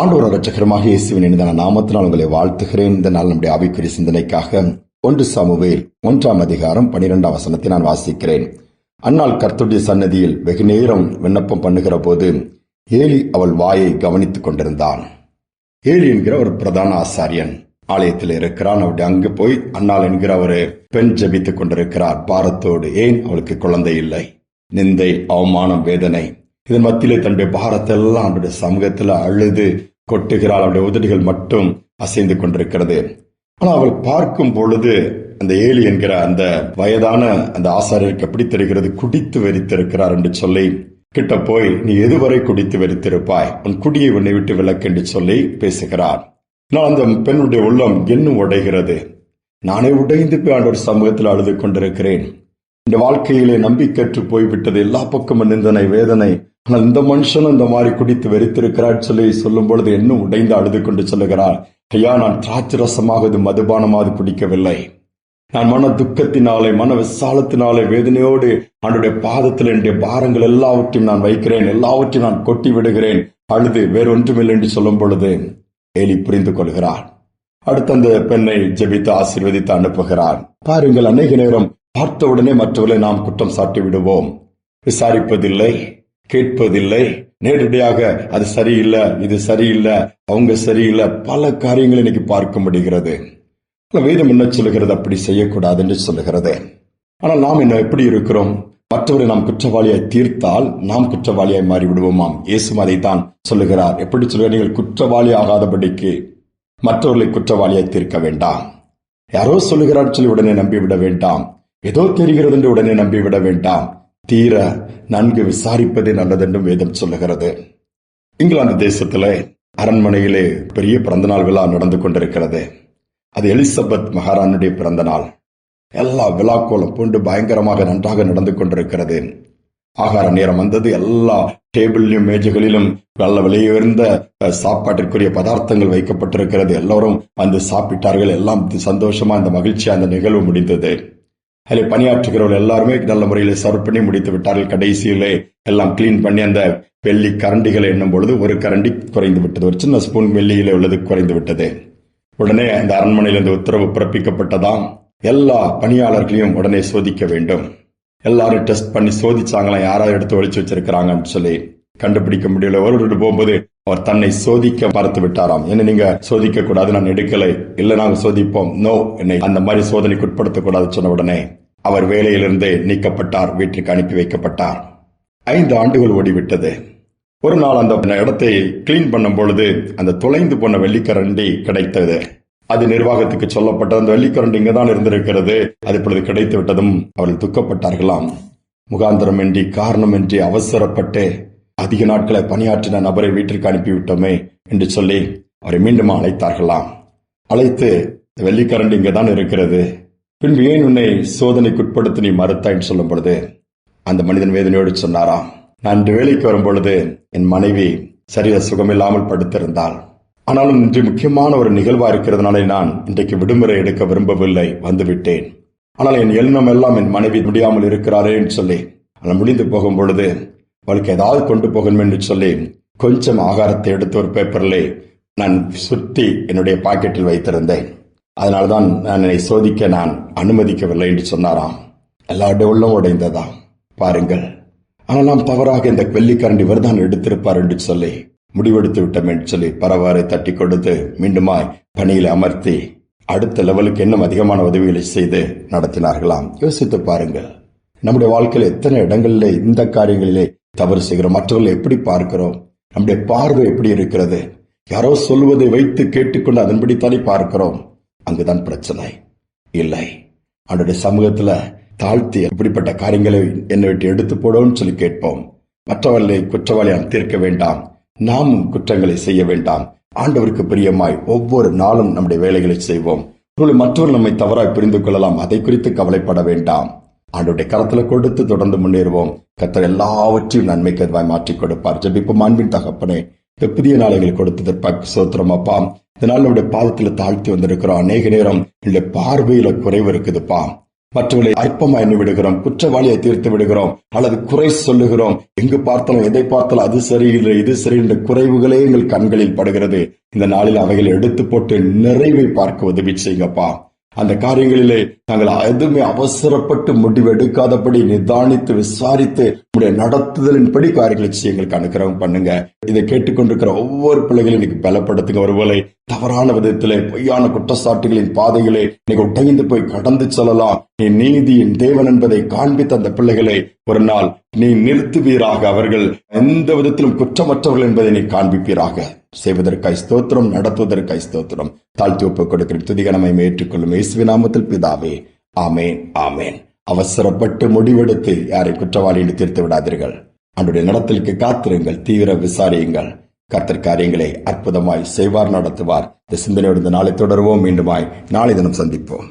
ஆண்டவர் ரச்சகரமாக இயேசுவின் இனிதான நாமத்தினால் உங்களை வாழ்த்துகிறேன். இந்த நாள் நம்முடைய ஆவிக்குரிய சிந்தனைக்காக ஒன்று சாமுவேல் ஒன்றாம் அதிகாரம் பனிரெண்டாம் வசனத்தை நான் வாசிக்கிறேன். அந்நாள் கர்த்துடைய சன்னதியில் வெகு நேரம் விண்ணப்பம் பண்ணுகிற போது ஏலி அவள் வாயை கவனித்துக் கொண்டிருந்தான். ஏலி என்கிற ஒரு பிரதான ஆசாரியன். ஆலயத்தில் இருக்கிறான். அவருடைய அங்கு போய் அன்னாள் என்கிற ஒரு பெண் ஜெபித்துக் கொண்டிருக்கிறார். பாரத்தோடு ஏன் அவளுக்கு குழந்தை இல்லை? நிந்தை அவமானம் வேதனை இதன் மத்தியிலே தன்னுடைய பாரத்தை எல்லாம் அவருடைய சமூகத்தில் அழுது கொட்டுகிறாள். அவருடைய உதடுகள் மட்டும் அசைந்து கொண்டிருக்கிறது. ஆனால் அவள் பார்க்கும் பொழுது அந்த ஏலி என்கிற அந்த வயதான அந்த ஆசாரியருக்கு எப்படி தெரிகிறது? குடித்து வெறித்திருக்கிறார் என்று சொல்லி கிட்ட போய் நீ எதுவரை குடித்து வெறித்திருப்பாய்? உன் குடியை உன்னை விட்டு விலக்கு என்று சொல்லி பேசுகிறார். நான் அந்த பெண்ணுடைய உள்ளம் இன்னும் உடைகிறது. நானே உடைந்து போய் ஆண்டவர் சமூகத்தில் அழுது கொண்டிருக்கிறேன். இந்த வாழ்க்கையிலே நம்பிக்கற்று போய்விட்டது. எல்லா பக்கமும் நிந்தனை வேதனை இந்த மனுஷனும் இந்த மாதிரி குடித்து வெறித்திருக்கிறான்னு சொல்லி சொல்லும் பொழுது இன்னும் உடைந்து அழுது கொண்டு சொல்லுகிறார் ஐயா நான் திராட்சை ரசமாக இது மதுபானமாவது குடிக்கவில்லை. நான் மன துக்கத்தினாலே மன விசாலத்தினாலே வேதனையோடு அவனுடைய பாதத்தில் என்னுடைய பாரங்கள் எல்லாவற்றையும் நான் வைக்கிறேன் எல்லாவற்றையும் நான் கொட்டி விடுகிறேன் அழுது வேறொன்றுமில்லை என்று சொல்லும் பொழுது எலி புரிந்து கொள்கிறார் அடுத்து அந்த பெண்ணை ஜெபித்து ஆசீர்வதித்து அனுப்புகிறார் பாருங்கள் அநேக நேரம் பார்த்தவுடனே மற்றவர்களை நாம் குற்றம் சாட்டி விடுவோம் விசாரிப்பதில்லை. கேட்பதில்லை. நேரடியாக அது சரியில்லை இது சரியில்லை அவங்க சரியில்லை பல காரியங்களை இன்னைக்கு பார்க்க முடிகிறது. வேதம் என்ன சொல்லுகிறது? அப்படி செய்யக்கூடாது என்று சொல்லுகிறது. ஆனால் நாம் என்ன எப்படி இருக்கிறோம்? மற்றவரை நாம் குற்றவாளியாய் தீர்த்தால் நாம் குற்றவாளியாய் மாறி விடுவோமாம் இயேசு அதைத்தான் சொல்லுகிறார். எப்படி சொல்லுகிறார்? நீங்கள் குற்றவாளி ஆகாதபடிக்கு மற்றவர்களை குற்றவாளியாய் தீர்க்க வேண்டாம். யாரோ சொல்லுகிறார் சொல்லி உடனே நம்பிவிட வேண்டாம். ஏதோ தெரிகிறது என்று உடனே நம்பிவிட வேண்டாம். தீர நன்கு விசாரிப்பதே நல்லதென்றும் வேதம் சொல்லுகிறது. இங்கிலாந்து தேசத்தில் அரண்மனையிலே பெரிய பிறந்தநாள் விழா நடந்து கொண்டிருக்கிறது. அது எலிசபெத் மகாராணுடைய பிறந்த நாள் எல்லா விழாக்கோலம் பூண்டு பயங்கரமாக நன்றாக நடந்து கொண்டிருக்கிறது. ஆகார நேரம் வந்தது. எல்லா டேபிளிலும் மேஜைகளிலும் நல்ல விலையுயர்ந்த சாப்பாட்டிற்குரிய பதார்த்தங்கள் வைக்கப்பட்டிருக்கிறது. எல்லோரும் வந்து சாப்பிட்டார்கள். எல்லாம் சந்தோஷமா அந்த மகிழ்ச்சியா அந்த நிகழ்வு முடிந்தது. அதில் பணியாற்றுகிறவர்கள் எல்லாருமே நல்ல முறையில் சர்வ் பண்ணி முடித்து விட்டார்கள். கடைசியிலே எல்லாம் கிளீன் பண்ணி அந்த வெள்ளி கரண்டிகளை எண்ணும் பொழுது ஒரு கரண்டி குறைந்து விட்டது. ஒரு சின்ன ஸ்பூன் வெள்ளியிலே உள்ளது குறைந்து விட்டது. உடனே அந்த அரண்மனையில் இந்த உத்தரவு பிறப்பிக்கப்பட்டதாம். எல்லா பணியாளர்களையும் உடனே சோதிக்க வேண்டும். எல்லாரும் டெஸ்ட் பண்ணி சோதிச்சாங்களாம் யாராவது எடுத்து ஒழிச்சு வச்சிருக்கிறாங்கன்னு சொல்லி கண்டுபிடிக்க முடியல. ஒரு போகும்போது அவர் தன்னை சோதிக்க மறுத்து விட்டாராம். என்ன நீங்க சோதிக்க கூடாது நான் எடுக்கலை. இல்ல நாங்க சோதிப்போம். நோ என்னை அந்த மாதிரி சோதனைக்கு உட்படுத்த கூடாது சொன்ன உடனே அவர் வேலையிலிருந்தே நீக்கப்பட்டார் வீட்டிற்கு அனுப்பி வைக்கப்பட்டார். ஐந்து ஆண்டுகள் ஓடிவிட்டது. ஒரு நாள் அந்த இடத்தை கிளீன் பண்ணும் பொழுது அந்த தொலைந்து போன வெள்ளிக்கரண்டி கிடைத்தது. அது நிர்வாகத்துக்கு சொல்லப்பட்டது. அந்த வெள்ளிக்கரண்டி இங்கதான் இருந்திருக்கிறது. அது இப்பொழுது கிடைத்து விட்டதும் அவர்கள் துக்கப்பட்டார்களாம். முகாந்திரமின்றி காரணமின்றி அவசரப்பட்டு அதிக நாட்களை பணியாற்றின நபரை வீட்டிற்கு அனுப்பிவிட்டோமே என்று சொல்லி அவரை மீண்டும் அழைத்தார்களாம். அழைத்து "இந்த இங்கே தான் இருக்கிறது. பின்பு ஏன் உன்னை சோதனைக்குட்படுத்தி நீ மறுத்தாய்ன்னு சொல்லும் பொழுது அந்த மனிதன் வேதனையோடு சொன்னாராம் நான் இன்று வேலைக்கு வரும் பொழுது என் மனைவி சரீர சுகமில்லாமல் படுத்திருந்தாள். ஆனாலும் இன்று முக்கியமான ஒரு நிகழ்வா இருக்கிறதுனால நான் இன்றைக்கு விடுமுறை எடுக்க விரும்பவில்லை வந்துவிட்டேன். ஆனால் என் எண்ணம் எல்லாம் என் மனைவி முடியாமல் இருக்கிறாரே என்று சொல்லி ஆனால் முடிந்து போகும் பொழுது அவளுக்கு ஏதாவது கொண்டு போகணும் என்று சொல்லி கொஞ்சம் ஆகாரத்தை எடுத்து ஒரு பேப்பரில் நான் சுற்றி என்னுடைய பாக்கெட்டில் வைத்திருந்தேன். அதனால்தான் நான் என்னை சோதிக்க நான் அனுமதிக்கவில்லை என்று சொன்னாராம். எல்லாருடைய உள்ளம் உடைந்ததாம் பாருங்கள். ஆனால் நாம் தவறாக இந்த வெள்ளிக்கரண்டி இவர்தான் எடுத்திருப்பார் என்று சொல்லி முடிவெடுத்து விட்டோம் என்று சொல்லி பரவாரை தட்டி கொடுத்து மீண்டுமாய் பணியில் அமர்த்தி அடுத்த லெவலுக்கு இன்னும் அதிகமான உதவிகளை செய்து நடத்தினார்களாம். யோசித்து பாருங்கள். நம்முடைய வாழ்க்கையில் எத்தனை இடங்களிலே இந்த காரியங்களிலே தவறு செய்கிறோம். மற்றவர்களை எப்படி பார்க்கிறோம்? நம்முடைய பார்வை எப்படி இருக்கிறது? யாரோ சொல்வதை வைத்து கேட்டுக்கொண்டு அதன்படித்தானே பார்க்கிறோம். அங்குதான் பிரச்சனை. இல்லை. அவனுடைய சமூகத்துல தாழ்த்தி இப்படிப்பட்ட காரியங்களை என்னை விட்டு எடுத்து போடும்னு சொல்லி கேட்போம். மற்றவர்களை குற்றவாளியால் தீர்க்க வேண்டாம். நாமும் குற்றங்களை செய்ய வேண்டாம். ஆண்டவருக்கு பிரியமாய் ஒவ்வொரு நாளும் நம்முடைய வேலைகளை செய்வோம். மற்றவர்கள் நம்மை தவறாய் புரிந்து கொள்ளலாம். அதை குறித்து கவலைப்பட வேண்டாம். ஆண்டவருடைய கரத்துல கொடுத்து தொடர்ந்து முன்னேறுவோம். கத்தர் எல்லாவற்றையும் நன்மைக்கு அதுவாய் மாற்றி கொடுப்பார். ஜெபிப்போம் அன்பின் தகப்பனே இந்த புதிய நாளைகள் கொடுத்ததற்கு சோத்திரம் அப்பா. இதனால் நம்முடைய பாதத்துல தாழ்த்தி வந்திருக்கிறோம். அநேக நேரம் என்னுடைய பார்வையில குறைவு இருக்குதுப்பா. மற்றவர்களை அற்பமா எண்ணி விடுகிறோம். குற்றவாளியை தீர்த்து விடுகிறோம். அல்லது குறை சொல்லுகிறோம். எங்கு பார்த்தாலும் எதை பார்த்தாலும் அது சரியில்லை இது சரியில்லை குறைவுகளே எங்கள் கண்களில் படுகிறது. இந்த நாளில் அவைகளை எடுத்து போட்டு நிறைவை பார்க்க உதவி செய்யுங்கப்பா. அந்த காரியங்களிலே நாங்கள் எதுவுமே அவசரப்பட்டு முடிவு எடுக்காதபடி நிதானித்து விசாரித்து உடைய நடத்துதலின்படி காரியங்களை செய்ய எங்களுக்கு அனுக்கிரகம் பண்ணுங்க. இதை கேட்டுக்கொண்டிருக்கிற ஒவ்வொரு பிள்ளைகளையும் இன்னைக்கு பலப்படுத்துங்க. ஒருவேளை தவறான விதத்திலே பொய்யான குற்றச்சாட்டுகளின் பாதைகளே நீ உடைந்து போய் கடந்து செல்லலாம். நீ நீதியின் தேவன் என்பதை காண்பித்த அந்த பிள்ளைகளை ஒரு நாள் நீ நிறுத்துவீராக அவர்கள். எந்த விதத்திலும் குற்றமற்றவர்கள் என்பதை நீ காண்பிப்பீராக. செய்வதற்காய் ஸ்தோத்திரம் நடத்துவதற்காய் ஸ்தோத்திரம். தாழ்த்தி ஒப்புக் கொடுக்கிற துதிகனமை ஏற்றுக்கொள்ளும் இயேசுவி நாமத்தில் பிதாவே. ஆமேன் ஆமேன். அவசரப்பட்டு முடிவெடுத்து யாரை குற்றவாளி என்று தீர்த்து விடாதீர்கள். அன்றைய நடத்தலுக்கு காத்திருங்கள் தீவிர விசாரியுங்கள். கர்த்தர் காரியங்களை அற்புதமாய் செய்வார் நடத்துவார். இந்த சிந்தனையோடு இந்த நாளை தொடருவோம். மீண்டுமாய் நாளை தினம் சந்திப்போம்.